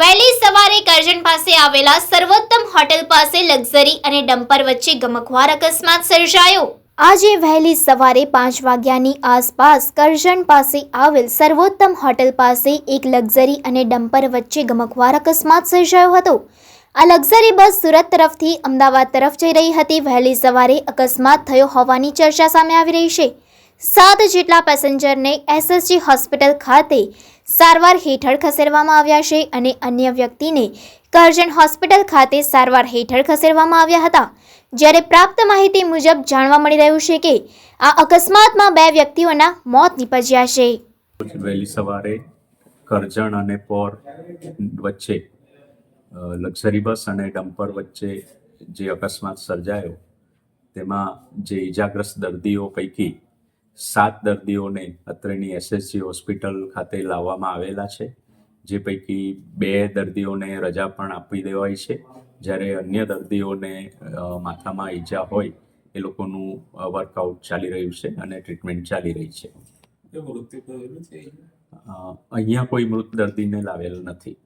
વહેલી સવારે કરજણ પાસે આવેલા સર્વોત્તમ હોટેલ પાસે લક્ઝરી અને ડમ્પર વચ્ચે ગમખવાર અકસ્માત સર્જાયો. આજે વહેલી સવારે પાંચ વાગ્યાની આસપાસ કરજણ પાસે આવેલ સર્વોત્તમ હોટેલ પાસે એક લક્ઝરી અને ડમ્પર વચ્ચે ગમખવાર અકસ્માત સર્જાયો હતો. આ લક્ઝરી બસ સુરત તરફથી અમદાવાદ તરફ જઈ રહી હતી. વહેલી સવારે અકસ્માત થયો હોવાની ચર્ચા સામે આવી રહી છે. સાત જેટલા પેસેન્જરને એસએસજી હોસ્પિટલ ખાતે સારવાર હેઠળ ખસેડવામાં આવ્યા છે અને અન્ય વ્યક્તિને કરજણ હોસ્પિટલ ખાતે સારવાર હેઠળ ખસેડવામાં આવ્યા હતા. જ્યારે પ્રાપ્ત માહિતી મુજબ જાણવા મળી રહ્યું છે કે આ અકસ્માતમાં બે વ્યક્તિઓના મોત નીપજ્યા છે. વહેલી સવારે કરજણ અને પોર વચ્ચે લક્ઝરી બસ અને ડમ્પર વચ્ચે જે અકસ્માત સર્જાયો, તેમાં જે ઈજાગ્રસ્ત દર્દીઓ પૈકી સાત દર્દીઓને અત્રેની એસએસજી હોસ્પિટલ ખાતે લાવવામાં આવેલા છે જે પૈકી બે દર્દીઓને રજા પણ આપી દેવાઈ છે. જ્યારે અન્ય દર્દીઓને માથામાં ઈજા હોય એ લોકોનું વર્કઆઉટ ચાલી રહ્યું છે અને ટ્રીટમેન્ટ ચાલી રહી છે. અહીંયા કોઈ મૃત દર્દીને લાવેલ નથી.